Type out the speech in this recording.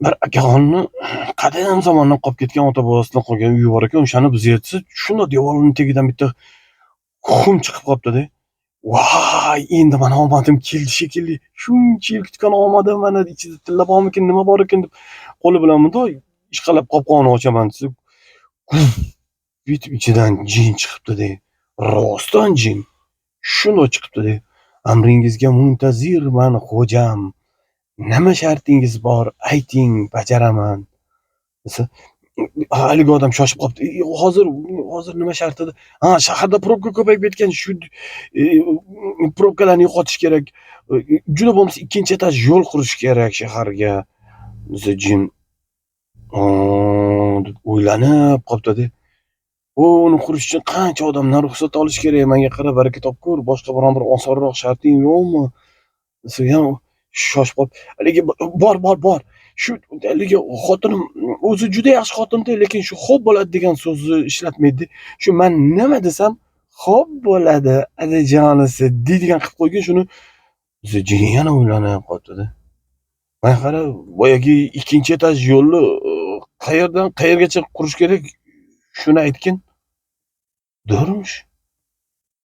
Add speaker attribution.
Speaker 1: bir akaxonni qadim zamondan qolib ketgan ota bobosidan qolgan uyi bor ekan o'shani buzyapti shunda devorni tagidan bitta xum chiqib qolibdida voy endi mana omadim keldi shekilli shuncha yil kutgan omadim mana ichida tilla bormikin nima bor ekan deb qo'li bilan bundoq ishqalab qopqog'ini ochaman desa bitib ichidan jin chiqibdida rostdan jin shundoq chiqibdida amringizga muntazirman xo'jam nima shartingiz bor? Ayting bajaraman. Desa haligi odam shoshib qolibdi. Hozir hozir nima shart edi ha shaharda probka ko'payib ketgan shu e, probkalarni yo'qotish kerak. E, juda bo'lmasa ikkinchi etaj yo'l qurish kerak shaharga. Desa jim deb o'ylanib qolibdida uni qurish uchun qancha odamdan ruxsat olish kerak? Manga qara baraka topkur boshqa biron bir osonroq sharting yo'qmi? Desa shoshib haligi bor bor bor shu haligi xotinim o'zi juda yaxshi xotinda lekin shu xo'p bo'ladi degan so'zni ishlatmaydi. Shu man nima desam xo'p bo'ladi adajonisi deydigan qilib qo'ygan shuni jin yana o'ylanib qolibdida mana qara boyagi ikkinchi etaj yo'lni e, qayerdan qayergacha qurish kerak shuni aytgin. Durmush